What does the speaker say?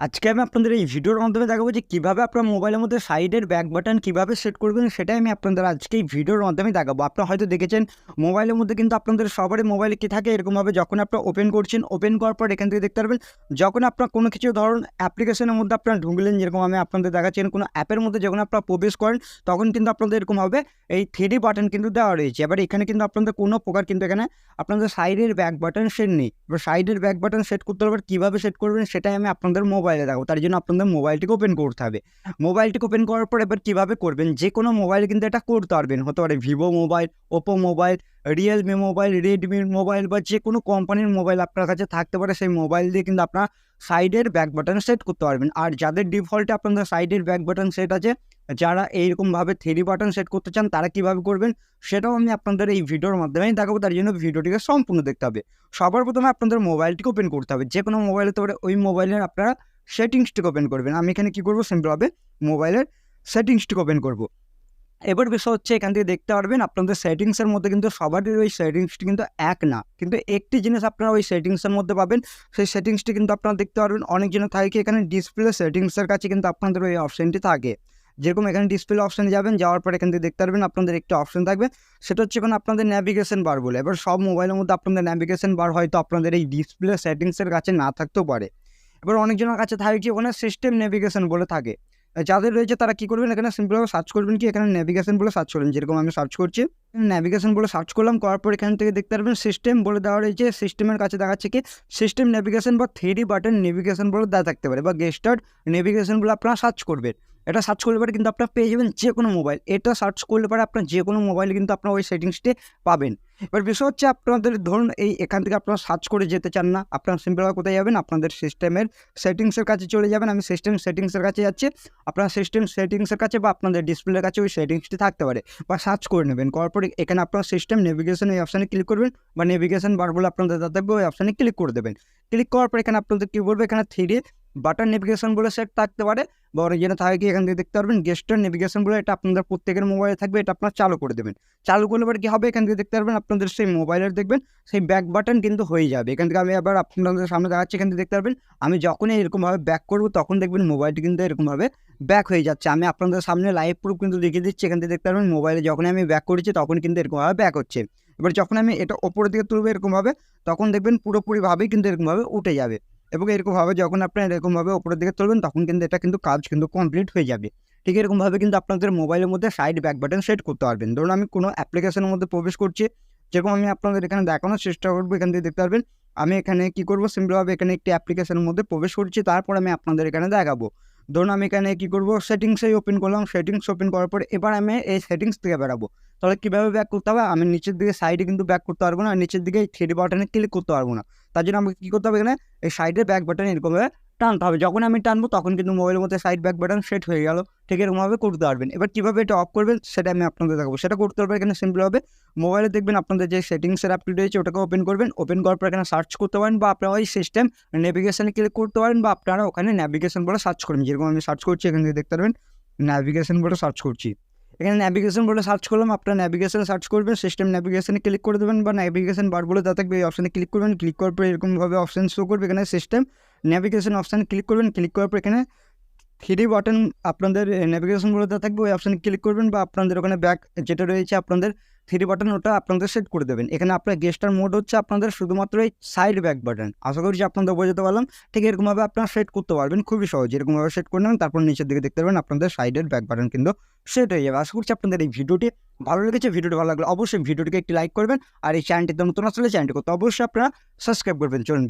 আজকে আমি আপনাদের এই ভিডিওর মাধ্যমে দেখাবো যে কীভাবে আপনার মোবাইলের মধ্যে সাইডের ব্যাক বাটন কীভাবে সেট করবেন, সেটাই আমি আপনাদের আজকে এই ভিডিওর মাধ্যমে দেখাবো। আপনারা হয়তো দেখেছেন, মোবাইলের মধ্যে কিন্তু আপনাদের সবারই মোবাইলে কী থাকে, এরকমভাবে যখন আপনার ওপেন করছেন ওপেন করার পর এখান থেকে দেখতে পারবেন, যখন আপনার কোনো কিছু ধরুন অ্যাপ্লিকেশনের মধ্যে আপনারা ঢুকলেন, যেরকম আমি আপনাদের দেখাচ্ছেন কোনো অ্যাপের মধ্যে যখন আপনারা প্রবেশ করেন, তখন কিন্তু আপনাদের এরকম হবে এই থ্রি বাটন কিন্তু দেওয়া রয়েছে। এবার এখানে কিন্তু আপনাদের কোনো প্রকার কিন্তু এখানে আপনাদের সাইডের ব্যাক বাটন সেট নেই। এবার সাইডের ব্যাক বাটন সেট করতে হবে কীভাবে সেট করবেন, সেটাই আমি আপনাদের মোবাইলে দেখাবো তার জন্য আপনাদের মোবাইলটিকে ওপেন করতে হবে। মোবাইলটিকে ওপেন করার পর এবার কীভাবে করবেন? যে কোনো মোবাইল কিন্তু এটা করতে পারবেন। হতে পারে Vivo mobile Oppo mobile Realme mobile রেডমির mobile বা যে কোনো কোম্পানির মোবাইল আপনার কাছে থাকতে পারে, সেই মোবাইল দিয়ে কিন্তু আপনার সাইডের ব্যাক বাটন সেট করতে পারবেন। আর যাদের ডিফল্টে আপনাদের সাইডের ব্যাক বাটন সেট আছে, যারা এইরকমভাবে থ্রি বাটন সেট করতে চান, তারা কীভাবে করবেন? সেটাও আমি আপনাদের এই ভিডিওর মাধ্যমেই দেখাবো। তার জন্য ভিডিওটিকে সম্পূর্ণ দেখতে হবে। সবার প্রথমে আপনাদের মোবাইলটিকে ওপেন করতে হবে। যে কোনো মোবাইলে তো ওই মোবাইলের আপনারা সেটিংসটিকে ওপেন করবেন। আমি এখানে কী করব? সিম্পলভাবে মোবাইলের সেটিংসটিকে ওপেন করব। এবার বিষয় হচ্ছে, এখান থেকে দেখতে পারবেন আপনাদের সেটিংসের মধ্যে কিন্তু সবারই ওই সেটিংসটি কিন্তু এক না। কিন্তু একটি জিনিস আপনারা ওই সেটিংসের মধ্যে পাবেন, সেই সেটিংসটি কিন্তু আপনারা দেখতে পারবেন। অনেকজনের থাকে এখানে ডিসপ্লে সেটিংসের কাছে কিন্তু আপনাদের ওই অপশানটি থাকে। যেরকম এখানে ডিসপ্লে অপশানে যাবেন, যাওয়ার পর এখান থেকে দেখতে পারবেন আপনাদের একটি অপশান থাকবে। সেটা হচ্ছে কোনো আপনাদের ন্যাভিগেশন বার বলে। এবার সব মোবাইলের মধ্যে আপনাদের ন্যাভিগেশন বার হয়তো আপনাদের এই ডিসপ্লে সেটিংসের কাছে না থাকতেও পারে। এবার অনেকজনের কাছে থাকে ওখানে সিস্টেম নেভিগেশন বলে থাকে। যাদের রয়েছে তারা কী করবেন, এখানে সিম্পলভাবে সার্চ করবেন কি, এখানে নেভিগেশন বলে সার্চ করবেন, যেরকম আমি সার্চ করছি। নেভিগেশন বলে সার্চ করলাম, করার পর এখান থেকে দেখতে পারবেন সিস্টেম বলে দেওয়া রয়েছে। সিস্টেমের কাছে দেখাচ্ছে কি সিস্টেম নেভিগেশন বা থ্রি বাটন নেভিগেশন বলে দেওয়া থাকতে পারে বা গেস্টার্ড নেভিগেশন বলে আপনারা সার্চ করবেন। এটা সার্চ করলে পরে কিন্তু আপনার পেয়ে যাবেন যে কোনো মোবাইল এটা সার্চ করলে পরে আপনার যে কোনো মোবাইলে কিন্তু আপনার ওই সেটিংসটি পাবেন। এবার বিষয় হচ্ছে আপনাদের ধরুন এই এখান থেকে আপনারা সার্চ করে যেতে চান না, আপনারা সিম্পলভাবে কোথায় যাবেন? আপনাদের সিস্টেমের সেটিংসের কাছে চলে যাবেন। আমি সিস্টেম সেটিংসের কাছে যাচ্ছি। আপনার সিস্টেম সেটিংসের কাছে বা আপনাদের ডিসপ্লের কাছে ওই সেটিংসটি থাকতে পারে বা সার্চ করে নেবেন। করার পরে এখানে আপনার সিস্টেম নেভিগেশন এই অপশানে ক্লিক করবেন বা নেভিগেশন বার বলে আপনাদের দাদা ওই অপশানে ক্লিক করে দেবেন। ক্লিক করার পর এখানে আপনাদের কী বলবে? এখানে থ্রি বাটার নেভিগেশন বলে সেট থাকতে পারে বা অরিজিনাল থাকে কি এখান থেকে দেখতে পারবেন। গেস্টার নেভিগেশন বলে এটা আপনাদের প্রত্যেকের মোবাইলে থাকবে, এটা আপনার চালু করে দেবেন। চালু করলে পরে কী হবে? এখান থেকে দেখতে পারবেন আপনাদের সেই মোবাইলের দেখবেন সেই ব্যাক বাটন কিন্তু হয়ে যাবে। এখান থেকে আমি আবার আপনাদের সামনে দেখাচ্ছি, এখান থেকে দেখতে পারবেন আমি যখনই এরকমভাবে ব্যাক করব তখন দেখবেন মোবাইলটি কিন্তু এরকমভাবে ব্যাক হয়ে যাচ্ছে। আমি আপনাদের সামনে লাইভ প্রুফ কিন্তু দেখিয়ে দিচ্ছি, এখান থেকে দেখতে পারবেন মোবাইলে যখনই আমি ব্যাক করেছি তখন কিন্তু এরকমভাবে ব্যাক হচ্ছে। এবার যখন আমি এটা ওপরের দিকে তুলবো এরকমভাবে তখন দেখবেন পুরোপুরিভাবেই কিন্তু এরকমভাবে উঠে যাবে। এবং এরকমভাবে যখন আপনারা এরকমভাবে ওপরের দিকে তুলবেন, তখন কিন্তু এটা কিন্তু কাজ কিন্তু কমপ্লিট হয়ে যাবে। ঠিক এরকমভাবে কিন্তু আপনাদের মোবাইলের মধ্যে সাইড ব্যাক বাটন সেট করতে পারবেন। ধরুন আমি কোনো অ্যাপ্লিকেশনের মধ্যে প্রবেশ করছি, যেরকম আমি আপনাদের এখানে দেখানোর চেষ্টা করব, এখান থেকে দেখতে পারবেন। আমি এখানে কি করব? সিম্পলভাবে এখানে একটি অ্যাপ্লিকেশনের মধ্যে প্রবেশ করছি, তারপর আমি আপনাদের এখানে দেখাবো। ধরুন আমি এখানে কী করব? সেটিংসেই ওপেন করলাম। সেটিংস ওপেন করার পর এবার আমি এই সেটিংস থেকে বেরাবো। তাহলে কীভাবে ব্যাক করতে হবে? আমি নিচের দিকে সাইডে কিন্তু ব্যাক করতে পারব না। নিচের দিকে এই থ্রি বাটনে ক্লিক করতে পারব না। তার জন্য আমাকে কী করতে হবে এখানে? এই সাইডে ব্যাক বাটন এরকমভাবে টানতে হবে। যখন আমি টানবো, তখন কিন্তু মোবাইলের মধ্যে সাইড ব্যাক বাটন সেট হয়ে গেল। ঠিক এরকমভাবে করতে পারবেন। এবার কীভাবে এটা অফ করবেন সেটা আমি আপনাদের দেখাবো। সেটা করতে পারবেন এখানে সিম্পল হবে মোবাইলে দেখবেন আপনাদের যে সেটিংসের অ্যাপটি রয়েছে ওটাকে ওপেন করবেন। ওপেন করার পর এখানে সার্চ করতে পারেন বা আপনারা ওই সিস্টেম নেভিগেশনে ক্লিক করতে পারেন বা আপনারা ওখানে ন্যাভিগেশন বলে সার্চ করবেন। যেরকম আমি সার্চ করছি, এখান থেকে দেখতে পারবেন ন্যাভিগেশন বলে সার্চ করছি। এখানে ন্যাভিগেশন বলে সার্চ করলাম, আপনার ন্যাভিগেশনে সার্চ করবেন সিস্টেম ন্যাভিগেশনে ক্লিক করে দেবেন বা ন্যাভিগেশন বার বলে তা থাকবে এই অপশানে ক্লিক করবেন। ক্লিক করার পর এরকমভাবে অপশান শো করবে এখানে সিস্টেম ন্যাভিগেশন অপশানে ক্লিক করবেন। ক্লিক করার পর এখানে থ্রি বাটন আপনাদের ন্যাভিগেশন বলে থাকবে। ওই অপশানে ক্লিক করবেন বা আপনাদের ওখানে ব্যাক যেটা রয়েছে, আপনাদের থ্রি বাটন ওটা আপনাদের সেট করে দেবেন। এখানে আপনার গেস্টার মোড হচ্ছে আপনাদের শুধুমাত্র এই সাইড ব্যাক বাটন আশা করছি আপনাদের বোঝাতে পারলাম। ঠিক এরকমভাবে আপনারা সেট করতে পারবেন। খুবই সহজ। এরকমভাবে সেট করে নেবেন, তারপর নিচের দিকে দেখতে পারবেন আপনাদের সাইডের ব্যাক বাটন কিন্তু সেট হয়ে যাবে। আশা করছি আপনাদের এই ভিডিওটি ভালো লেগেছে। ভিডিওটি ভালো লাগলে অবশ্যই ভিডিওটিকে একটি লাইক করবেন। আর এই চ্যানেলটিতে নতুন আসলে চ্যানেলটি করতে অবশ্যই আপনারা সাবস্ক্রাইব করবেন। চলুন